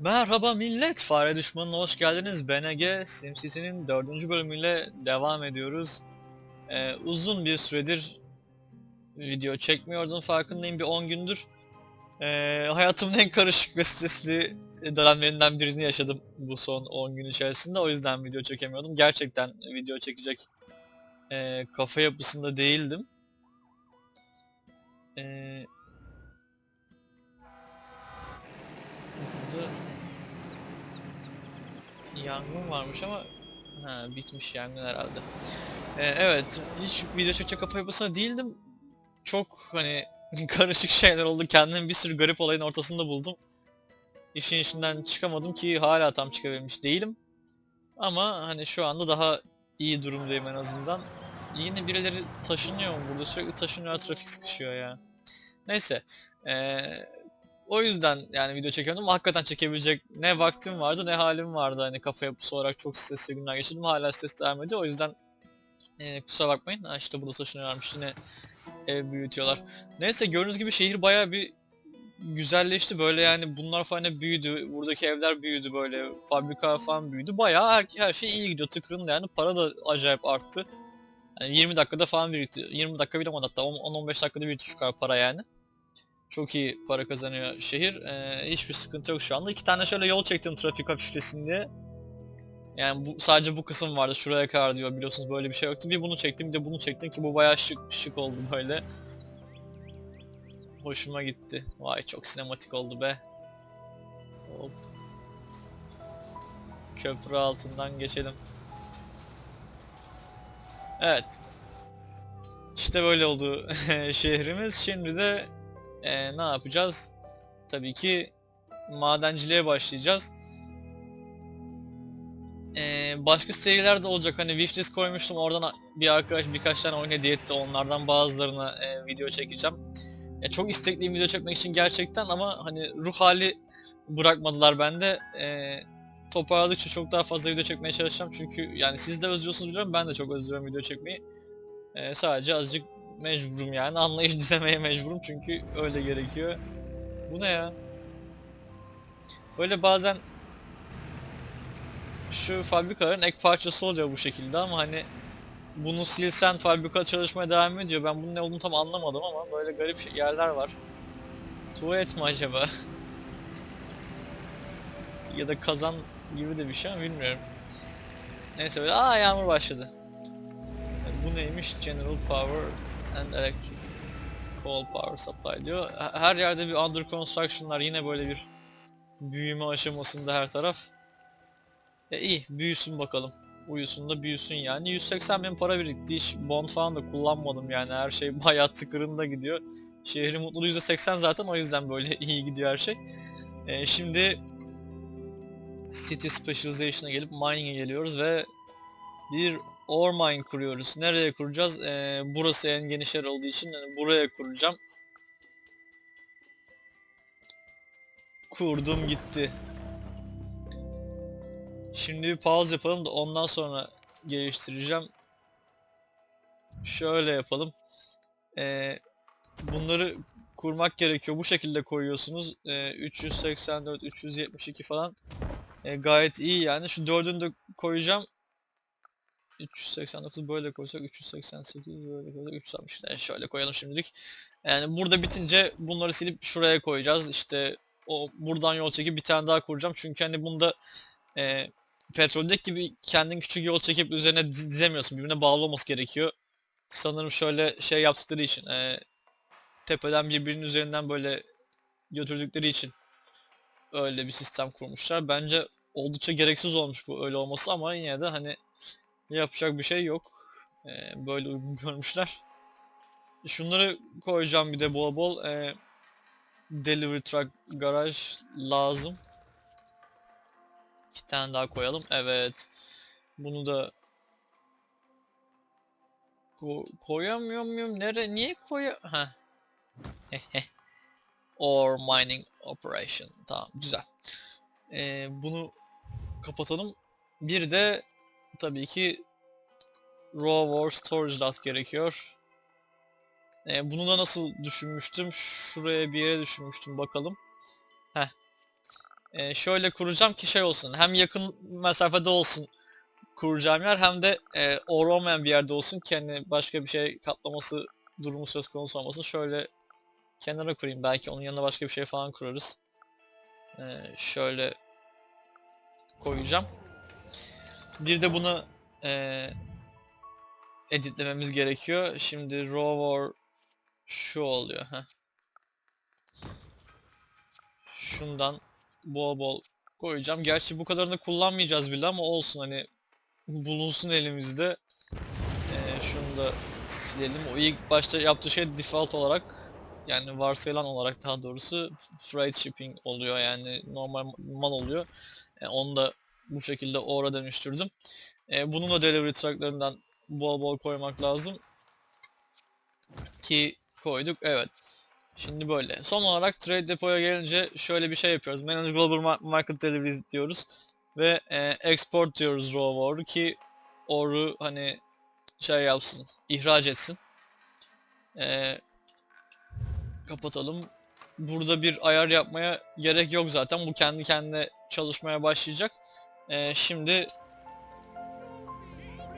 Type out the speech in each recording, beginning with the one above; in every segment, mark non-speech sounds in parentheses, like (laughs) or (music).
Merhaba millet, Fare Düşmanı'na hoş geldiniz. Ben Ege, SimCity'nin dördüncü bölümüyle devam ediyoruz. Ee, uzun bir süredir video çekmiyordum, farkındayım bir 10 gündür. Ee, hayatımın en karışık ve stresli dönemlerinden birini yaşadım bu son 10 gün içerisinde. O yüzden video çekemiyordum. Gerçekten video çekecek e, kafa yapısında değildim. Ee, Burada yangın varmış ama ha bitmiş yangın herhalde. Ee, evet hiç video çekecek kafa yapısında değildim. Çok hani (laughs) karışık şeyler oldu. Kendimi bir sürü garip olayın ortasında buldum. İşin içinden çıkamadım ki hala tam çıkabilmiş değilim. Ama hani şu anda daha iyi durumdayım en azından. Yine birileri taşınıyor mu burada? Sürekli taşınıyor, trafik sıkışıyor ya. Neyse. Ee, o yüzden yani video çekiyordum. Hakikaten çekebilecek ne vaktim vardı ne halim vardı. Hani kafa yapısı olarak çok stresli günler geçirdim. Hala stres devam. O yüzden e, kusura bakmayın. Ha işte burada taşınıyorlarmış yine ev büyütüyorlar. Neyse gördüğünüz gibi şehir bayağı bir güzelleşti. Böyle yani bunlar falan büyüdü. Buradaki evler büyüdü böyle. Fabrika falan büyüdü. Bayağı her, her şey iyi gidiyor. Tıkırında yani. Para da acayip arttı. Yani 20 dakikada falan büyüttü. 20 dakika bile olmadı hatta 10-15 dakikada şu kadar para yani. Çok iyi para kazanıyor şehir. Ee, hiçbir sıkıntı yok şu anda. İki tane şöyle yol çektim trafik hafiflesin. Yani bu, sadece bu kısım vardı. Şuraya kadar diyor biliyorsunuz böyle bir şey yoktu. Bir bunu çektim bir de bunu çektim ki bu bayağı şık şık oldu böyle. Hoşuma gitti. Vay çok sinematik oldu be. Hop. Köprü altından geçelim. Evet. İşte böyle oldu (laughs) şehrimiz. Şimdi de ee, ne yapacağız? Tabii ki madenciliğe başlayacağız. Ee, başka seriler de olacak. Hani wishlist koymuştum. Oradan bir arkadaş birkaç tane oyun hediye etti. Onlardan bazılarına e, video çekeceğim. Ya çok istekliyim video çekmek için gerçekten ama hani ruh hali bırakmadılar bende. Ee, toparladıkça çok daha fazla video çekmeye çalışacağım. Çünkü yani siz de özlüyorsunuz biliyorum. Ben de çok özlüyorum video çekmeyi. Ee, sadece azıcık mecburum yani. Anlayış dilemeye mecburum çünkü öyle gerekiyor. Bu ne ya? Böyle bazen şu fabrikaların ek parçası oluyor bu şekilde ama hani bunu silsen fabrika çalışmaya devam ediyor. Ben bunun ne olduğunu tam anlamadım ama böyle garip yerler var. Tuvalet mi acaba? (laughs) ya da kazan gibi de bir şey ama bilmiyorum. Neyse böyle aa yağmur başladı. Bu neymiş? General Power and Electric Coal Power Supply diyor. Her yerde bir under construction'lar yine böyle bir büyüme aşamasında her taraf. E iyi büyüsün bakalım. Uyusun da büyüsün yani. 180 bin para birikti. Hiç bond falan da kullanmadım yani. Her şey (laughs) bayağı tıkırında gidiyor. Şehrin mutluluğu %80 zaten o yüzden böyle (laughs) iyi gidiyor her şey. E, şimdi City Specialization'a gelip Mining'e geliyoruz ve bir ore mine kuruyoruz. Nereye kuracağız? Ee, burası en geniş yer olduğu için yani buraya kuracağım. Kurdum gitti. Şimdi bir pause yapalım da ondan sonra geliştireceğim. Şöyle yapalım. Ee, bunları kurmak gerekiyor. Bu şekilde koyuyorsunuz. Ee, 384, 372 falan. Ee, gayet iyi yani. Şu dördünü de koyacağım. 389 böyle koysak 388 böyle koysak 360 yani şöyle koyalım şimdilik. Yani burada bitince bunları silip şuraya koyacağız. İşte o buradan yol çekip bir tane daha kuracağım. Çünkü hani bunda e, petroldeki gibi kendin küçük yol çekip üzerine diz- dizemiyorsun. Birbirine bağlı olması gerekiyor. Sanırım şöyle şey yaptıkları için e, tepeden birbirinin üzerinden böyle götürdükleri için öyle bir sistem kurmuşlar. Bence oldukça gereksiz olmuş bu öyle olması ama yine de hani Yapacak bir şey yok. Ee, böyle uygun görmüşler. Şunları koyacağım bir de bol bol. Ee, delivery truck garaj lazım. Bir tane daha koyalım. Evet. Bunu da ko koyamıyor muyum? Nere? Niye koya? Ha. (laughs) Ore mining operation. Tamam, güzel. Ee, bunu kapatalım. Bir de tabii ki Raw War Storage Lot gerekiyor. Ee, bunu da nasıl düşünmüştüm? Şuraya bir yere düşünmüştüm bakalım. Heh. e, şöyle kuracağım ki şey olsun. Hem yakın mesafede olsun kuracağım yer hem de e, or olmayan bir yerde olsun ki hani başka bir şey kaplaması durumu söz konusu olmasın. Şöyle kenara kurayım. Belki onun yanına başka bir şey falan kurarız. E, şöyle koyacağım. Bir de bunu e, editlememiz gerekiyor. Şimdi raw war şu oluyor. Heh. Şundan bol bol koyacağım. Gerçi bu kadarını kullanmayacağız bile ama olsun hani bulunsun elimizde. Ee, şunu da silelim. O ilk başta yaptığı şey default olarak yani varsayılan olarak daha doğrusu freight shipping oluyor yani normal mal oluyor. E, onu da bu şekilde ora dönüştürdüm. E, bunun da delivery trucklarından bol bol koymak lazım. Ki koyduk. Evet. Şimdi böyle. Son olarak trade depoya gelince şöyle bir şey yapıyoruz. Manage Global Ma- Market Delivery diyoruz. Ve e, export diyoruz raw or'u ki or'u hani şey yapsın, ihraç etsin. E, kapatalım. Burada bir ayar yapmaya gerek yok zaten. Bu kendi kendine çalışmaya başlayacak. E, şimdi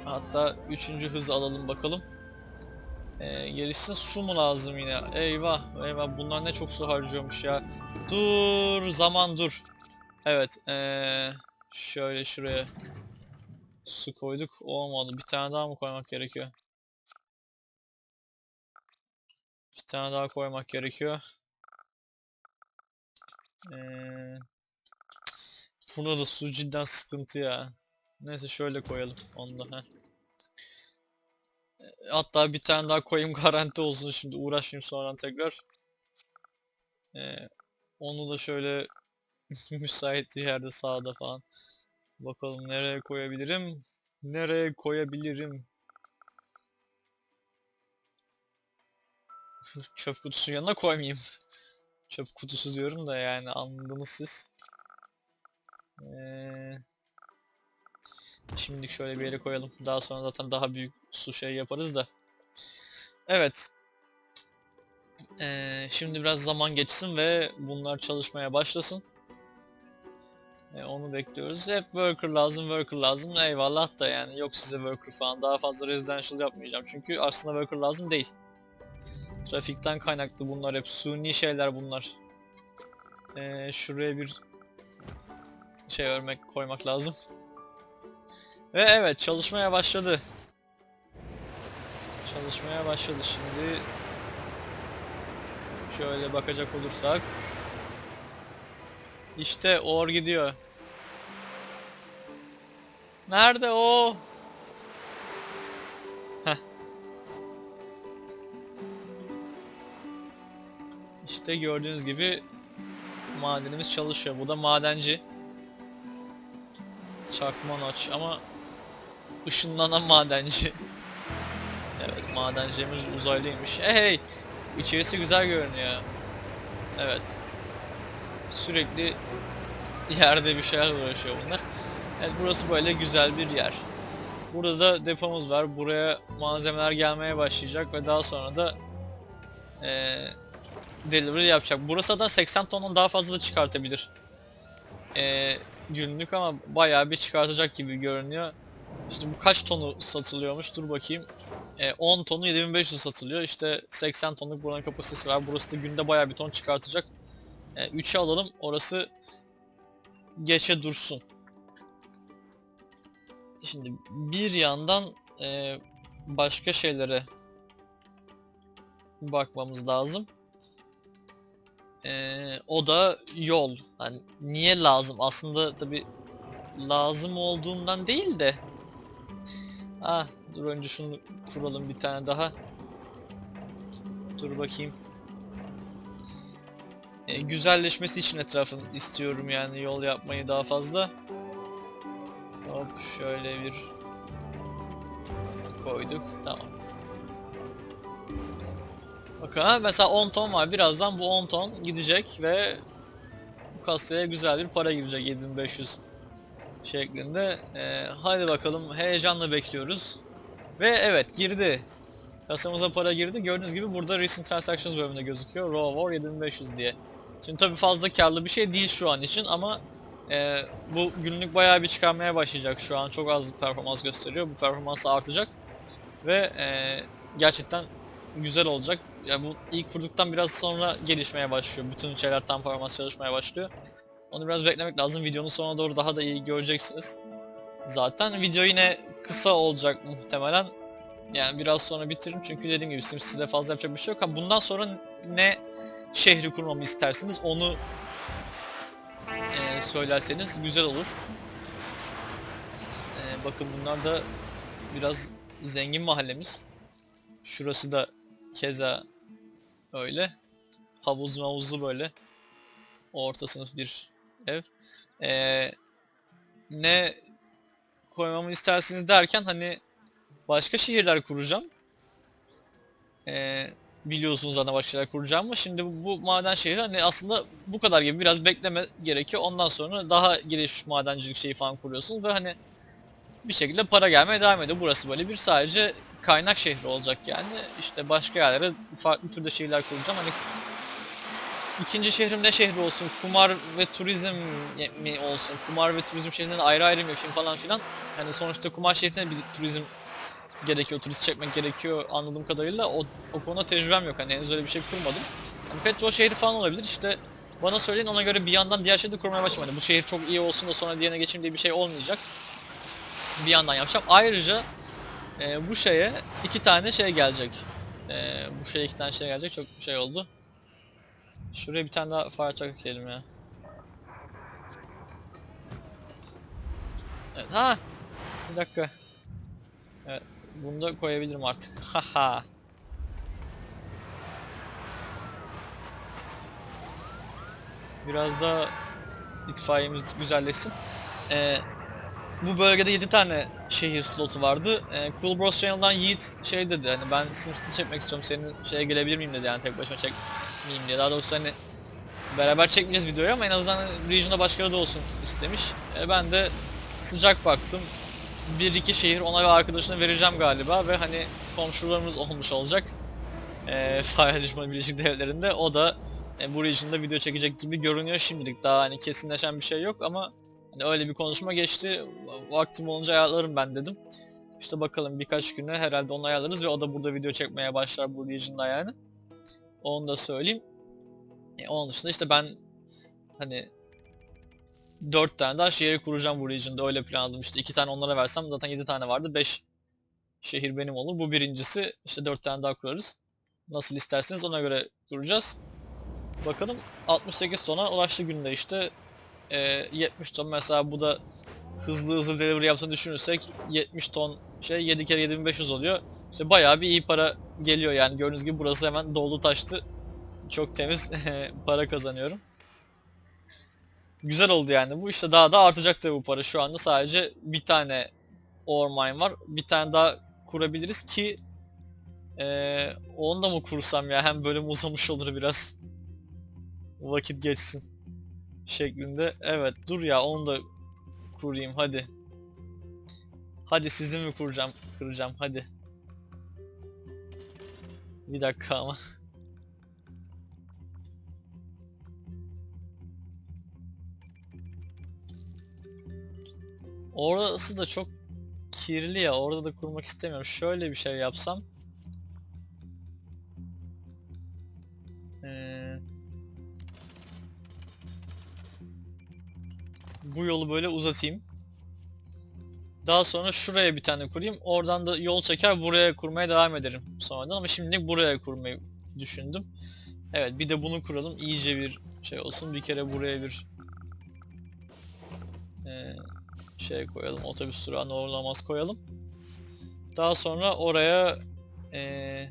hatta üçüncü hızı alalım bakalım. Ee, gerisine su mu lazım yine? Eyvah, eyvah bunlar ne çok su harcıyormuş ya. Dur, zaman dur. Evet, ee, şöyle şuraya su koyduk. Olmadı. Bir tane daha mı koymak gerekiyor? Bir tane daha koymak gerekiyor. Ee, buna da su cidden sıkıntı ya. Neyse şöyle koyalım onu da. Heh. Hatta bir tane daha koyayım (laughs) garanti olsun şimdi uğraşmayayım sonra tekrar. Ee, onu da şöyle (laughs) müsait bir yerde sağda falan. Bakalım nereye koyabilirim? Nereye koyabilirim? Çöp kutusunun yanına koymayayım. Çöp kutusu diyorum da yani anladınız siz. Ee, Şimdilik şöyle bir yere koyalım. Daha sonra zaten daha büyük su şey yaparız da. Evet. Ee, şimdi biraz zaman geçsin ve bunlar çalışmaya başlasın. Ee, onu bekliyoruz. Hep worker lazım, worker lazım. Eyvallah da yani yok size worker falan. Daha fazla residential yapmayacağım. Çünkü aslında worker lazım değil. Trafikten kaynaklı bunlar hep. Suni şeyler bunlar. Ee, şuraya bir şey örmek koymak lazım. Ve evet çalışmaya başladı. Çalışmaya başladı şimdi. Şöyle bakacak olursak. İşte or gidiyor. Nerede o? Heh. İşte gördüğünüz gibi madenimiz çalışıyor. Bu da madenci. Çakman aç ama ışınlanan madenci. (laughs) evet madencimiz uzaylıymış. Hey! İçerisi güzel görünüyor. Evet. Sürekli yerde bir şeyler uğraşıyor bunlar. Evet burası böyle güzel bir yer. Burada da depomuz var. Buraya malzemeler gelmeye başlayacak ve daha sonra da eee delivery yapacak. Burası da 80 tondan daha fazla da çıkartabilir. Eee günlük ama bayağı bir çıkartacak gibi görünüyor. İşte bu kaç tonu satılıyormuş dur bakayım. E, 10 tonu 7500 satılıyor. İşte 80 tonluk buranın kapasitesi var. Burası da günde bayağı bir ton çıkartacak. E, 3'e alalım. Orası geçe dursun. Şimdi bir yandan e, başka şeylere bakmamız lazım. E, o da yol. Yani niye lazım? Aslında tabi lazım olduğundan değil de Ah dur önce şunu kuralım bir tane daha. Dur bakayım. E, güzelleşmesi için etrafın istiyorum yani yol yapmayı daha fazla. Hop şöyle bir koyduk. Tamam. Bakın ha mesela 10 ton var. Birazdan bu 10 ton gidecek ve bu kasaya güzel bir para girecek 7500 şeklinde. Ee, hadi bakalım heyecanla bekliyoruz. Ve evet girdi. Kasamıza para girdi. Gördüğünüz gibi burada Recent Transactions bölümünde gözüküyor. Raw War 7500 diye. Şimdi tabii fazla karlı bir şey değil şu an için ama e, bu günlük bayağı bir çıkarmaya başlayacak şu an. Çok az performans gösteriyor. Bu performans artacak. Ve e, gerçekten güzel olacak. Ya bu ilk kurduktan biraz sonra gelişmeye başlıyor. Bütün şeyler tam performans çalışmaya başlıyor. Onu biraz beklemek lazım. Videonun sonuna doğru daha da iyi göreceksiniz. Zaten video yine kısa olacak muhtemelen. Yani biraz sonra bitiririm çünkü dediğim gibi SimCity'de fazla yapacak bir şey yok. Ha bundan sonra ne şehri kurmamı isterseniz onu e, söylerseniz güzel olur. E, bakın bunlar da biraz zengin mahallemiz. Şurası da keza öyle. Havuzlu havuzlu böyle. Orta sınıf bir ev. E, ne koymamı istersiniz derken hani başka şehirler kuracağım. Ee, biliyorsunuz zaten başka şeyler kuracağım ama şimdi bu, bu maden şehri hani aslında bu kadar gibi biraz bekleme gerekiyor. Ondan sonra daha gelişmiş madencilik şeyi falan kuruyorsunuz ve hani bir şekilde para gelmeye devam ediyor. Burası böyle bir sadece kaynak şehri olacak yani. İşte başka yerlere farklı türde şehirler kuracağım. Hani ikinci şehrim ne şehri olsun? Kumar ve turizm mi olsun? Kumar ve turizm şehrinden ayrı ayrı mı yapayım falan filan. Hani sonuçta kumar şehrinde bir turizm gerekiyor, turist çekmek gerekiyor anladığım kadarıyla. O, o konuda tecrübem yok. Hani henüz öyle bir şey kurmadım. Hani petrol şehri falan olabilir. İşte bana söyleyin ona göre bir yandan diğer de kurmaya başlayayım. Hani bu şehir çok iyi olsun da sonra diğerine geçeyim diye bir şey olmayacak. Bir yandan yapacağım. Ayrıca e, bu şeye iki tane şey gelecek. E, bu şeye iki tane şey gelecek. Çok şey oldu. Şuraya bir tane daha fire truck ekleyelim ya. Evet, ha! Bir dakika. Evet, bunu da koyabilirim artık. (laughs) Haha. Biraz da itfaiyemiz güzelleşsin. Ee, bu bölgede 7 tane şehir slotu vardı. Ee, cool Bros Channel'dan Yiğit şey dedi hani ben SimCity çekmek istiyorum senin şeye gelebilir miyim dedi yani tek başıma çekmeyeyim diye. Daha doğrusu hani beraber çekmeyeceğiz videoyu ama en azından region'da başkaları da olsun istemiş. Ee, ben de sıcak baktım. Bir iki şehir ona ve arkadaşına vereceğim galiba ve hani komşularımız olmuş olacak. Ee, (laughs) Fire Düşmanı Birleşik Devletleri'nde o da e, bu region'da video çekecek gibi görünüyor şimdilik. Daha hani kesinleşen bir şey yok ama öyle bir konuşma geçti. Vaktim olunca ayarlarım ben dedim. İşte bakalım birkaç güne herhalde onu ayarlarız ve o da burada video çekmeye başlar bu region'da yani. Onu da söyleyeyim. E, onun dışında işte ben hani 4 tane daha şehir kuracağım bu region'da öyle planladım işte 2 tane onlara versem zaten 7 tane vardı 5 şehir benim olur. Bu birincisi işte 4 tane daha kurarız. Nasıl isterseniz ona göre kuracağız. Bakalım 68 tona ulaştı günde işte e, 70 ton mesela bu da hızlı hızlı delivery yaptığını düşünürsek 70 ton şey 7 kere 7500 oluyor. İşte bayağı bir iyi para geliyor yani gördüğünüz gibi burası hemen doldu taştı. Çok temiz (laughs) para kazanıyorum. Güzel oldu yani bu işte daha da artacak tabii bu para. Şu anda sadece bir tane ore var. Bir tane daha kurabiliriz ki ee, onu da mı kursam ya hem bölüm uzamış olur biraz. Vakit geçsin. Şeklinde. Evet dur ya onu da kurayım hadi. Hadi sizin mi kuracağım? Kıracağım hadi. Bir dakika ama. Orası da çok kirli ya. Orada da kurmak istemiyorum. Şöyle bir şey yapsam. Bu yolu böyle uzatayım. Daha sonra şuraya bir tane kurayım. Oradan da yol çeker buraya kurmaya devam ederim sonradan ama şimdilik buraya kurmayı düşündüm. Evet bir de bunu kuralım. İyice bir şey olsun. Bir kere buraya bir ee, şey koyalım. Otobüs durağına uğurlamaz koyalım. Daha sonra oraya ee,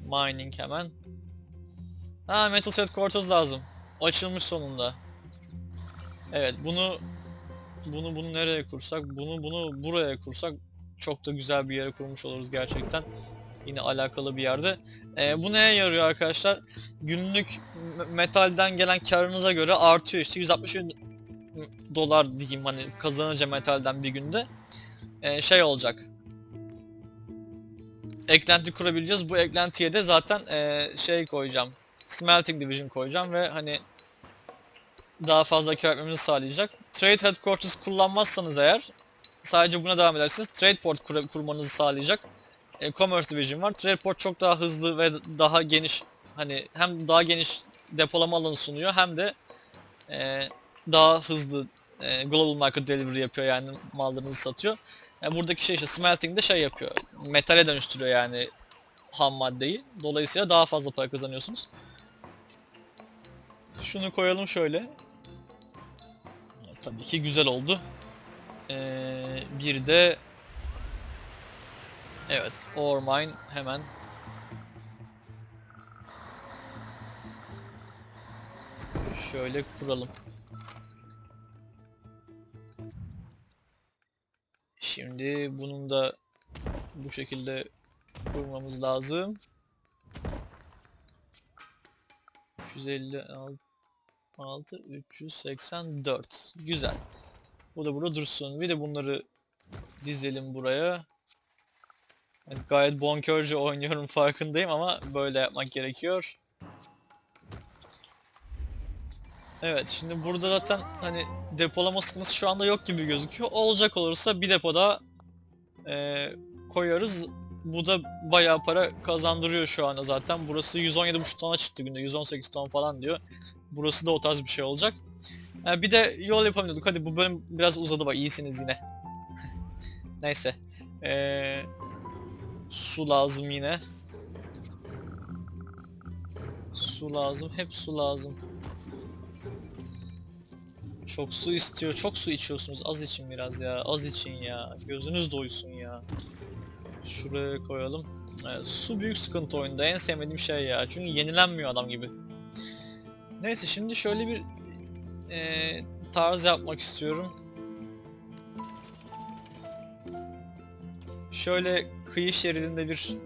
mining hemen. Ha Metal Set Quarters lazım. Açılmış sonunda. Evet bunu bunu bunu nereye kursak, bunu bunu buraya kursak çok da güzel bir yere kurmuş oluruz gerçekten. Yine alakalı bir yerde. Ee, bu neye yarıyor arkadaşlar? Günlük metalden gelen karınıza göre artıyor işte 160 dolar diyeyim hani kazanınca metalden bir günde. Ee, şey olacak. Eklenti kurabileceğiz. Bu eklentiye de zaten ee, şey koyacağım. Smelting Division koyacağım ve hani daha fazla kar etmemizi sağlayacak. Trade Headquarters kullanmazsanız eğer sadece buna devam edersiniz. Trade Port kur- kurmanızı sağlayacak. E, Commerce Division var. Trade Port çok daha hızlı ve daha geniş hani hem daha geniş depolama alanı sunuyor hem de e, daha hızlı e, global market delivery yapıyor yani mallarınızı satıyor. Yani buradaki şey işte smelting de şey yapıyor. Metale dönüştürüyor yani ham maddeyi. Dolayısıyla daha fazla para kazanıyorsunuz. Şunu koyalım şöyle. Tabii ki güzel oldu. Ee, bir de Evet, ore mine hemen şöyle kuralım. Şimdi bunun da bu şekilde kurmamız lazım. 356 384 güzel. Bu da burada dursun. Bir de bunları dizelim buraya. Yani gayet bonkörce oynuyorum (laughs) farkındayım ama böyle yapmak gerekiyor. Evet şimdi burada zaten hani depolama sıkıntısı şu anda yok gibi gözüküyor. Olacak olursa bir depo daha eee, koyarız. Bu da bayağı para kazandırıyor şu anda zaten. Burası 117,5 tona çıktı günde. 118 ton falan diyor. Burası da o tarz bir şey olacak. Ha, bir de yol yapamıyorduk. Hadi bu bölüm biraz uzadı bak iyisiniz yine. (laughs) Neyse. Eee su lazım yine. Su lazım. Hep su lazım. Çok su istiyor. Çok su içiyorsunuz. Az için biraz ya. Az için ya. Gözünüz doysun ya. Şuraya koyalım. Evet, su büyük sıkıntı oyunda. En sevmediğim şey ya. Çünkü yenilenmiyor adam gibi. Neyse şimdi şöyle bir eee, tarz yapmak istiyorum. Şöyle kıyı şeridinde bir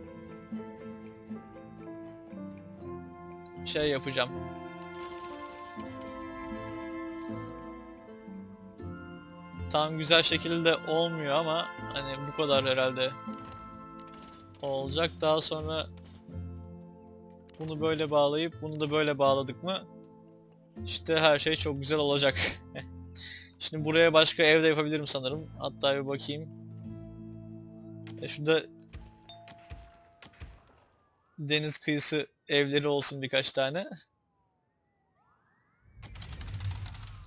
şey yapacağım. Tam güzel şekilde olmuyor ama hani bu kadar herhalde olacak. Daha sonra bunu böyle bağlayıp bunu da böyle bağladık mı işte her şey çok güzel olacak. (laughs) Şimdi buraya başka ev de yapabilirim sanırım. Hatta bir bakayım. E şurada deniz kıyısı evleri olsun birkaç tane.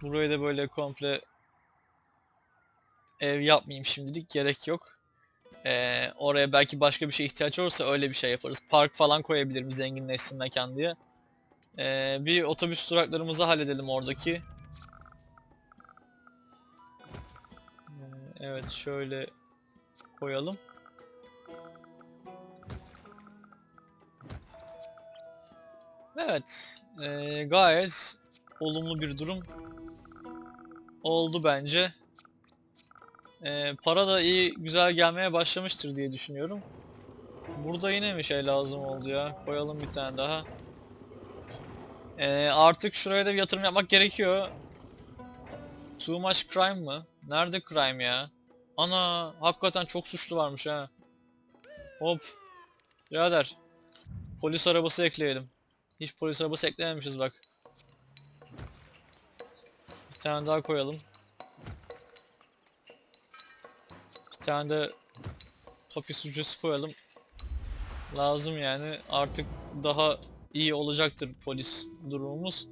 Buraya da böyle komple ev yapmayayım şimdilik gerek yok. Ee, oraya belki başka bir şey ihtiyaç olursa öyle bir şey yaparız. Park falan koyabilirim zenginleşsin mekan diye. Ee, bir otobüs duraklarımızı halledelim oradaki. Ee, evet şöyle koyalım. Evet, eee, gayet olumlu bir durum oldu bence. Eee, para da iyi, güzel gelmeye başlamıştır diye düşünüyorum. Burada yine mi şey lazım oldu ya? Koyalım bir tane daha. Eee, artık şuraya da bir yatırım yapmak gerekiyor. Too much crime mı? Nerede crime ya? Ana, hakikaten çok suçlu varmış ha. Hop. Birader. Polis arabası ekleyelim. Hiç polis arabası eklememişiz bak. Bir tane daha koyalım. Tane de hapis hücresi koyalım. Lazım yani. Artık daha iyi olacaktır polis durumumuz.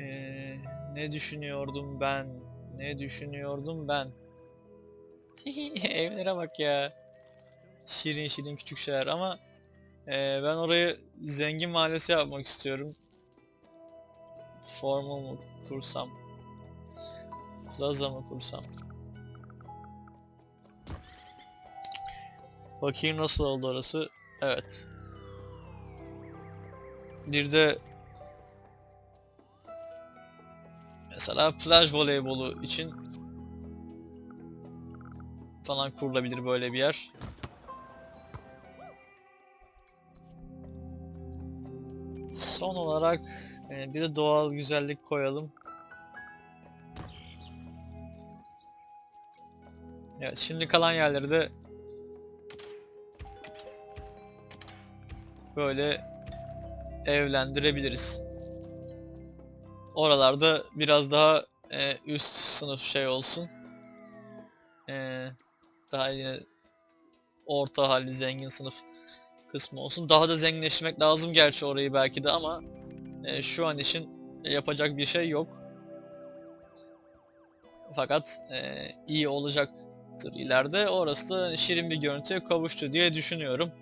Ee, ne düşünüyordum ben? Ne düşünüyordum ben? (laughs) Evlere bak ya. Şirin şirin küçük şeyler ama ee, ben orayı zengin mahallesi yapmak istiyorum. Formal mı kursam? Plaza mı kursam? Bakayım nasıl oldu orası. Evet. Bir de mesela plaj voleybolu için falan kurulabilir böyle bir yer. Son olarak e, bir de doğal güzellik koyalım. Evet şimdi kalan yerleri de böyle evlendirebiliriz. oralarda biraz daha e, üst sınıf şey olsun. E, daha yine orta halli zengin sınıf kısmı olsun. Daha da zenginleşmek lazım gerçi orayı belki de ama e, şu an için yapacak bir şey yok. Fakat e, iyi olacaktır ileride. Orası da şirin bir görüntüye kavuştu diye düşünüyorum.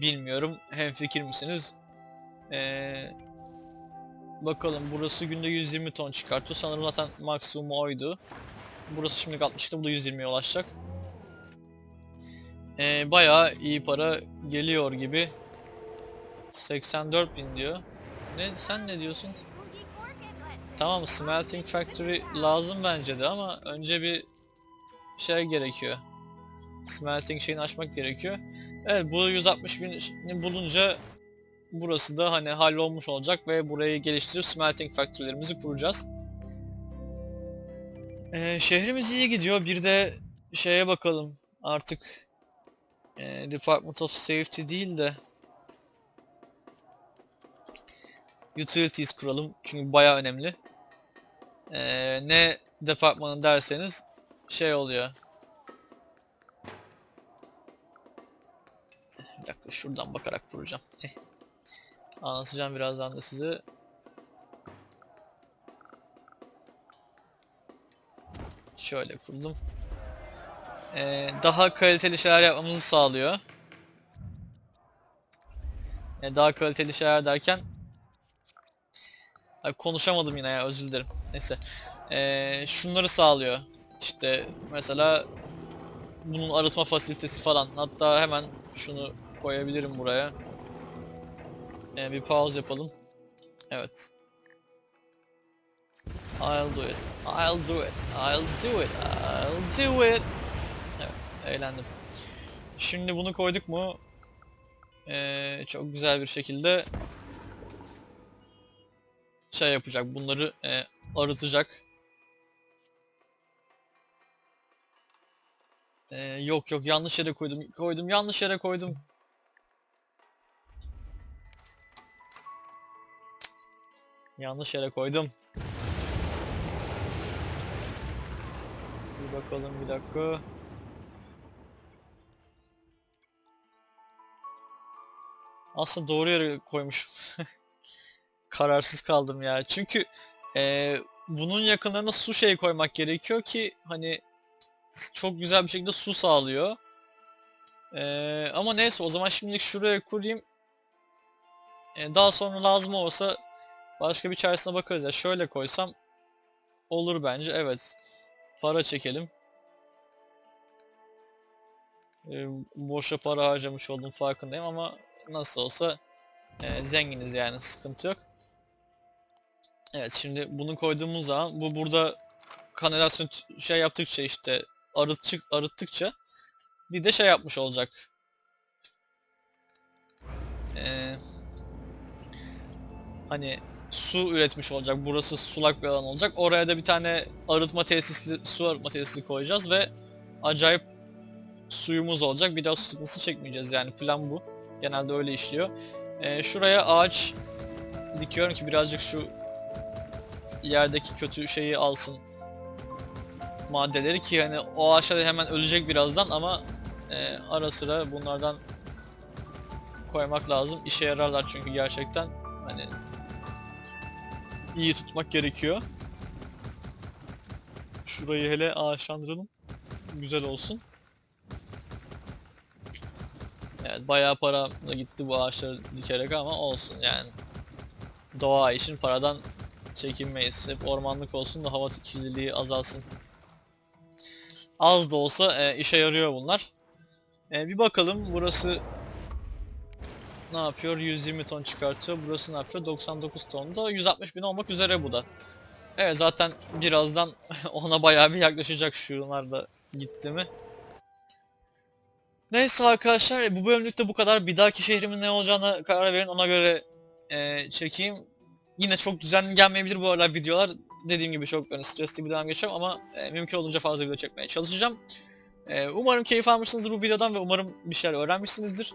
Bilmiyorum hemfikir misiniz? Ee, bakalım burası günde 120 ton çıkartıyor. Sanırım zaten maksimumu oydu. Burası şimdi 60'ta bu da 120'ye ulaşacak. Ee, bayağı iyi para geliyor gibi. 84 bin diyor. Ne sen ne diyorsun? Tamam smelting factory lazım bence de ama önce bir şey gerekiyor. Smelting şeyini açmak gerekiyor. Evet bu 160 bini bulunca burası da hani hallolmuş olacak ve burayı geliştirip smelting factory'lerimizi kuracağız. Ee, şehrimiz iyi gidiyor. Bir de şeye bakalım artık e, Department of Safety değil de Utilities kuralım çünkü bayağı önemli. Ee, ne departmanı derseniz şey oluyor. Dakika şuradan bakarak kuracağım. Heh. Anlatacağım birazdan da size. Şöyle kurdum. Ee, daha kaliteli şeyler yapmamızı sağlıyor. Ee, daha kaliteli şeyler derken Ay, konuşamadım yine ya özür dilerim. Neyse. Ee, şunları sağlıyor. İşte mesela bunun arıtma fasilitesi falan. Hatta hemen şunu koyabilirim buraya. Ee, bir pause yapalım. Evet. I'll do it. I'll do it. I'll do it. I'll do it. Evet, eğlendim. Şimdi bunu koyduk mu? Ee, çok güzel bir şekilde şey yapacak. Bunları e, arıtacak. Ee, yok yok yanlış yere koydum. Koydum yanlış yere koydum. Yanlış yere koydum. Bir bakalım bir dakika. Aslında doğru yere koymuşum. (laughs) Kararsız kaldım ya. Çünkü eee, bunun yakınlarına su şey koymak gerekiyor ki hani çok güzel bir şekilde su sağlıyor. Eee, ama neyse o zaman şimdilik şuraya kurayım. Eee, daha sonra lazım olursa başka bir çaresine bakarız ya. Şöyle koysam olur bence. Evet. Para çekelim. Eee, boşa para harcamış olduğum farkındayım ama nasıl olsa eee, zenginiz yani sıkıntı yok. Evet şimdi bunu koyduğumuz zaman bu burada kanalizasyon şey yaptıkça işte arıtçık arıttıkça bir de şey yapmış olacak. Ee, hani su üretmiş olacak. Burası sulak bir alan olacak. Oraya da bir tane arıtma tesisli su arıtma tesisi koyacağız ve acayip suyumuz olacak. Bir daha su sıkıntısı çekmeyeceğiz yani plan bu. Genelde öyle işliyor. Ee, şuraya ağaç dikiyorum ki birazcık şu yerdeki kötü şeyi alsın maddeleri ki hani o ağaçlar hemen ölecek birazdan ama e, ara sıra bunlardan koymak lazım. İşe yararlar çünkü gerçekten hani iyi tutmak gerekiyor. Şurayı hele ağaçlandıralım. Güzel olsun. Evet bayağı para da gitti bu ağaçları dikerek ama olsun yani. Doğa için paradan çekinmeyiz. Hep ormanlık olsun da hava kirliliği azalsın. Az da olsa e, işe yarıyor bunlar. E, bir bakalım burası ne yapıyor? 120 ton çıkartıyor. Burası ne yapıyor? 99 ton da 160 bin olmak üzere bu da. Evet zaten birazdan (laughs) ona bayağı bir yaklaşacak şunlar da gitti mi. Neyse arkadaşlar bu bölümlükte bu kadar. Bir dahaki şehrimin ne olacağına karar verin ona göre e, çekeyim. Yine çok düzenli gelmeyebilir bu aralar videolar. Dediğim gibi çok böyle stresli bir dönem geçeceğim ama e, mümkün olduğunca fazla video çekmeye çalışacağım. E, umarım keyif almışsınızdır bu videodan ve umarım bir şeyler öğrenmişsinizdir.